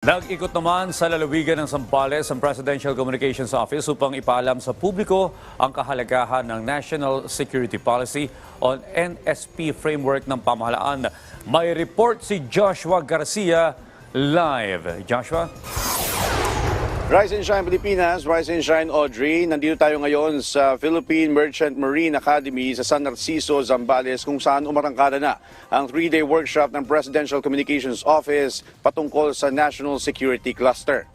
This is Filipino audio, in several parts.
Nag-ikot naman sa lalawigan ng Zambales ang Presidential Communications Office upang ipaalam sa publiko ang kahalagahan ng National Security Policy on NSP framework ng pamahalaan. May report si Joshua Garcia live. Joshua? Rise and Shine Pilipinas, Rise and Shine Audrey. Nandito tayo ngayon sa Philippine Merchant Marine Academy sa San Narciso, Zambales kung saan umarangkada na ang three-day workshop ng Presidential Communications Office patungkol sa National Security Cluster.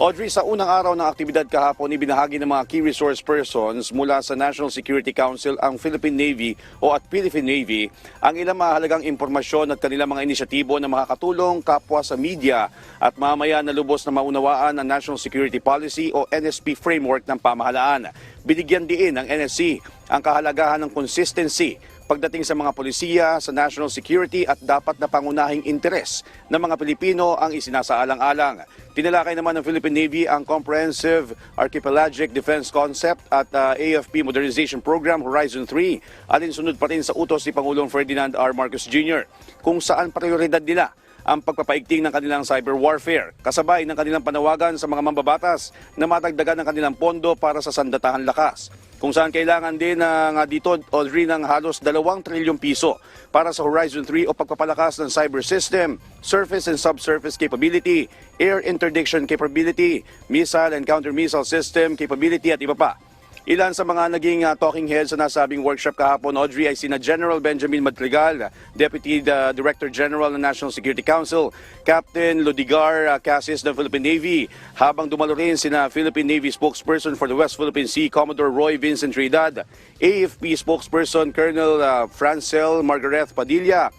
Audrey, sa unang araw ng aktibidad kahapon, ibinahagi ng mga key resource persons mula sa National Security Council ang Philippine Navy o at Philippine Navy ang ilang mahalagang impormasyon at kanilang mga inisyatibo na makakatulong kapwa sa media at mamaya na lubos na maunawaan ang National Security Policy o NSP framework ng pamahalaan. Binigyan din ng NSC ang kahalagahan ng consistency pagdating sa mga polisiya, sa national security at dapat na pangunahing interes ng mga Pilipino ang isinasaalang-alang. Tinalakay naman ng Philippine Navy ang Comprehensive Archipelagic Defense Concept at uh, AFP Modernization Program Horizon 3 alinsunod pa rin sa utos ni Pangulong Ferdinand R. Marcos Jr. kung saan prioridad nila ang pagpapaigting ng kanilang cyber warfare, kasabay ng kanilang panawagan sa mga mambabatas na matagdagan ng kanilang pondo para sa sandatahan lakas. Kung saan kailangan din na nga dito Audrey ng halos 2 trilyong piso para sa Horizon 3 o pagpapalakas ng cyber system, surface and subsurface capability, air interdiction capability, missile and counter-missile system capability at iba pa. Ilan sa mga naging uh, talking heads sa nasabing workshop kahapon, Audrey, ay sina General Benjamin Madrigal, Deputy uh, Director General ng National Security Council, Captain Lodigar uh, Cassis ng Philippine Navy, habang dumalo rin sina Philippine Navy Spokesperson for the West Philippine Sea, Commodore Roy Vincent Trinidad, AFP Spokesperson Colonel uh, Francel Margaret Padilla,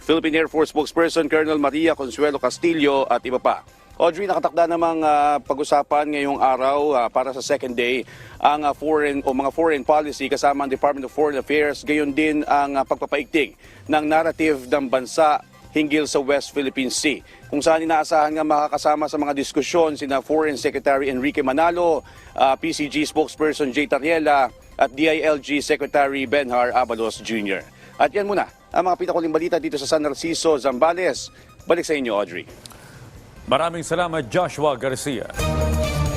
Philippine Air Force Spokesperson Colonel Maria Consuelo Castillo at iba pa. Audrey, nakatakda namang ah, pag-usapan ngayong araw ah, para sa second day ang ah, foreign o mga foreign policy kasama ang Department of Foreign Affairs, gayon din ang ah, pagpapaigting ng narrative ng bansa hinggil sa West Philippine Sea. Kung saan inaasahan nga makakasama sa mga diskusyon sina Foreign Secretary Enrique Manalo, ah, PCG spokesperson Jay Tariela at DILG Secretary Benhar Abalos Jr. At yan muna ang mga pinakuling balita dito sa San Narciso, Zambales. Balik sa inyo, Audrey. Maraming salamat Joshua Garcia.